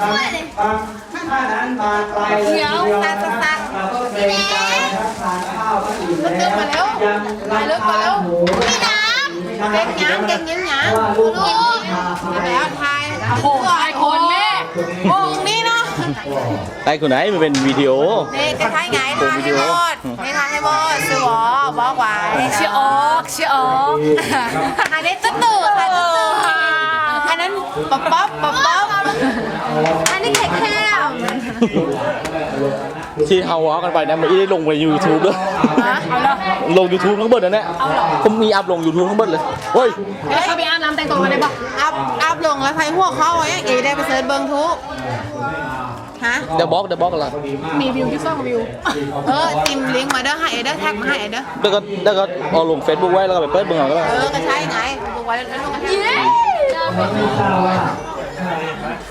ถ้านั้นบานไปเลยทีเดียวนะครับเราก็เกรงใจนะครับทานข้าวก็อิ่มแล้วยังรับทานหมูเก่งยังเก่งยังยังเพราะว่าลูกไม่ทานแล้วทายโอ้ทายคนแม่โอ่งนี่เนาะไอ้คนไหนมันเป็นวิดีโอนี่จะทายไงทายให้หมดนี่ทายให้หมดสวอบอกไว้ชื่อออกชื่อออกอันนี้ตุ๊ดตุ๊ดค่ะตุ๊ดตุ๊ดอันนั้นป๊อปป๊อปป๊อปป๊ อปอันนี้แค่แค่ที่เฮาวอกันไปนะมันไม่ได้ลงไป YouTube ด้วยฮะเอาละลง YouTube ทั้งเบิดนะเนี่ยผมมีอัพลง YouTube ทั้งเบิดเลยเฮ้ยเขาไปอาบน้ำแต่งตัวกันได้ปะอัพอัพลงแล้วใครหัวเข้าไว้เอได้ไปเสิร์ชเบิ้งทุกฮะเดี๋ยวบล็อกเดี๋ยวบล็อกอะไรมีวิวที่ซ่องวิว เออติมลิงก์มาเด้อให้เอเด้อแท็กมาให้เอเด้อแล้วก็แล้วก็เอาลง Facebook ไว้แล้วก็ไปเปิดเบิ่งเอาก็ได้เออก็ใช่ไงดูไว้แล้วลงกันเย้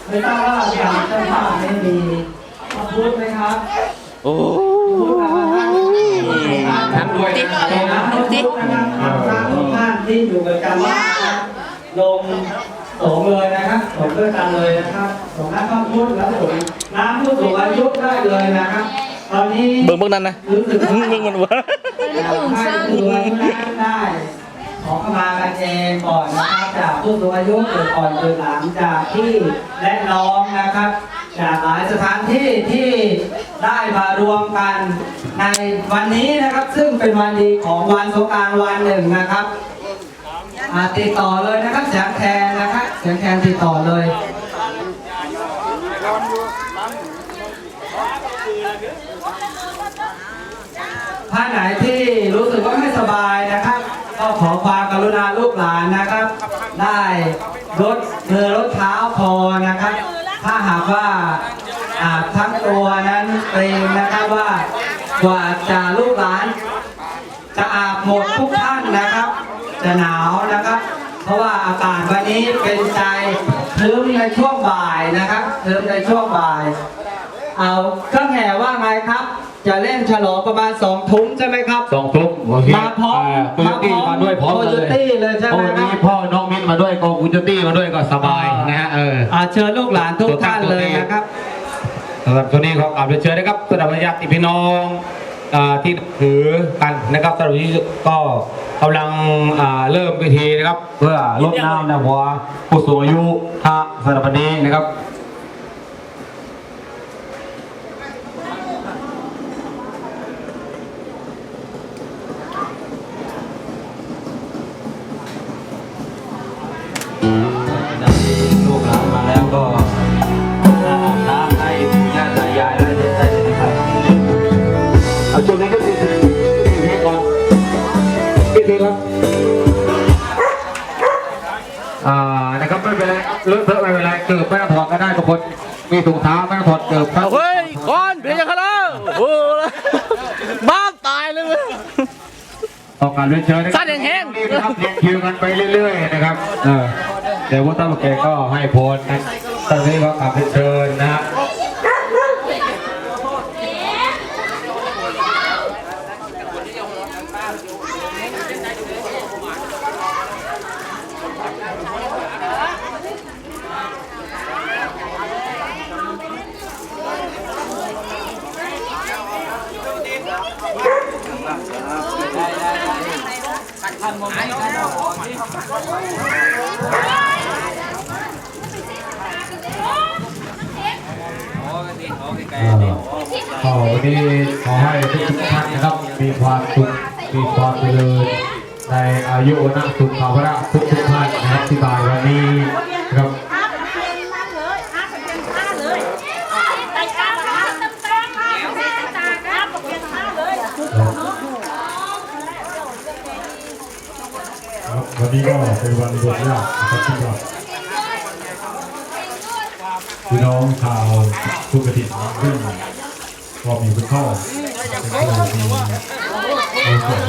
ไม่ทราบว่าไม่ทราบว่าทางเจ้าภาพไม่มีพระพุทธไหมครับโอ้ท่านด้วยนะครับทุกนะครับทุกท่านที่อยู่ประจำว่าลงสงเลยนะครับสงด้วยกันเลยนะครับสงน้ำพระพุทธแล้วสงน้ำผู้สูงอายุได้เลยนะครับตอนนี้เบิ่งเบิ่งนั้นนะรู้สึกว่าเบิ่งมันวะให้ผู้สูงอายุนั้นได้ ขอเข้ามากันเองก่อนนะครับจากผู้สูงอายุเกิดก่อนเกิดหลังจากที่และน้องนะครับจากหลายสถานที่ที่ได้มารวมกันในวันนี้นะครับ ซึ่งเป็นวันดีของวันสงการวันหนึ่งนะครับติดต่อเลยนะครับเสียงแคนนะครับเสียงแคนติดต่อเลยท่านไหนที่ หลานนะครับ ได้ลดมือลดเท้าพอนะครับ ถ้าหากว่าอาบทั้งตัวนั้นเกรงนะครับว่ากว่าจะลูกหลาน จะอาบหมดทุกท่านนะครับ จะหนาวนะครับ เพราะว่าอากาศวันนี้เป็นใจคลึ้มในช่วงบ่ายนะครับคลึ้มในช่วงบ่าย เอาเครื่องแห่ว่าไงครับ จะเล่นฉลองประมาณสองทุ่มใช่ไหมครับ สองทุกโอเคมาพร้อมกุญตี้มาด้วยพร้อมกันเลยโคโยตี้เลยใช่ไหมโอ้ครับมีพ่อน้องมิ้นมาด้วยก็กุญตี้มาด้วยก็สบายนะฮะเอออ่าเชิญลูกหลานทุกท่านเลยนะครับ สำหรับตัวนี้ขอกราบเรียนเชิญนะครับสำหรับญาติพี่น้องอ่าที่ถือกันนะครับสำหรับวันนี้ก็กำลังอ่าเริ่มพิธีนะครับ เพื่อลดน้ำนะหัวผู้สูงอายุท่าสำหรับวันนี้นะครับ อ่านะครับไม่เป็นไรเลอะเทอะไม่เป็นไรเกิดไม่ต้องถอดก็ได้ทุกคนมีถุงเท้าไม่ต้องถอดเกิดครับเฮ้ยก่อนเพียงแค่แล้วโอ้บ้าตายเลยเว้ยออกการเรียนเชิญนะคสั้รันแห้งๆรีบนะครับเรียนคิวกันไปเรื่อยๆนะครับเออเดี๋ยวว่าตั้งแกก็ให้พรนะตอนนี้ก็กลับเรียนเชิญนะ ก็วันนี้ขอให้ทุกท่านนะครับมีความสุขมีความเจริญในอายุนะสุขภาวะทุกทุกท่านนะครับที่บายวันนี้นะครับ วันนี้ก็เป็นวันรวมญาตินะครับที่ว่าพี่น้องชาวทุกกระถิ่นซึ่งก็มีคุณพ่อเป็นผู้มีมีส่วน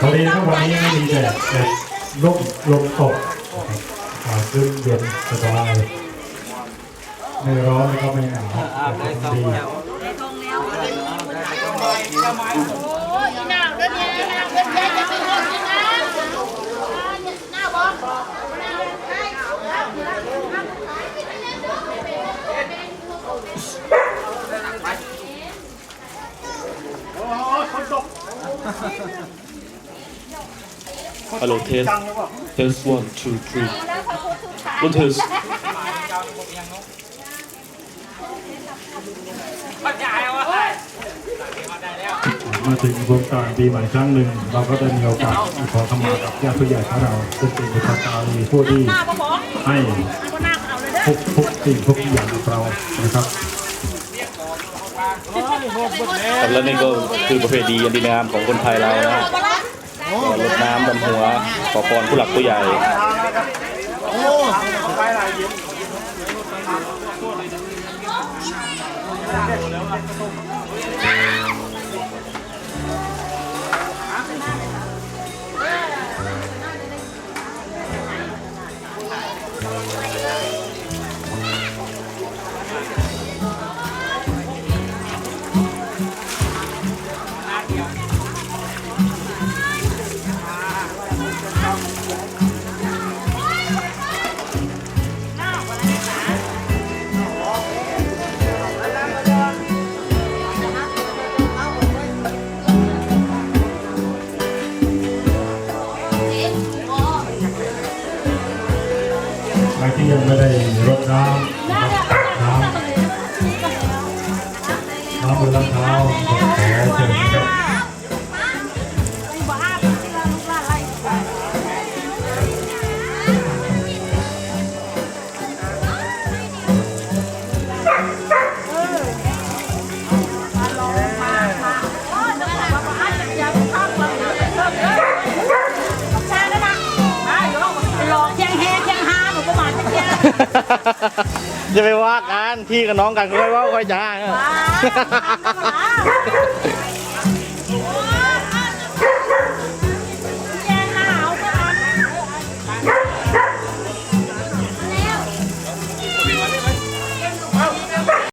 พอดีครับวันนี้ไม่มีแดดแต่ลมลมตกนะครับอากาศรื่นเย็นสบายไม่ร้อนแล้วก็ไม่หนาวแต่ก็ดี อีนาวเด้อเนี่ยนาด้อเนี่ยจะไปเรื่องอีนาวน้าบอกโอ้โหคนตกฮัลโหลเทสเทส one two three บนเทสปัญญาเอาไว้ มาถึงโครงการปีใหม่ครั้งหนึ่ง เราก็ได้มีโอกาสขอขมากับญาติผู้ใหญ่ของเราซึ่งเป็นบุคลากรมีผู้ที่ให้ทุกทุกสิ่งทุกอย่างกับเรานะครับครับแล้วนี่ก็คือประเพณีอันดีงามของคนไทยเรานะรดน้ำดำหัวขอพรผู้หลักผู้ใหญ่ ครที่ยังไม่ได้รดน้ำน้ำน้ำบนลำเท้าแผลเจ็บ ยวจะไปว่ากันพี่กับน้องกันก็ไม่ว่าค่อยจ้ามา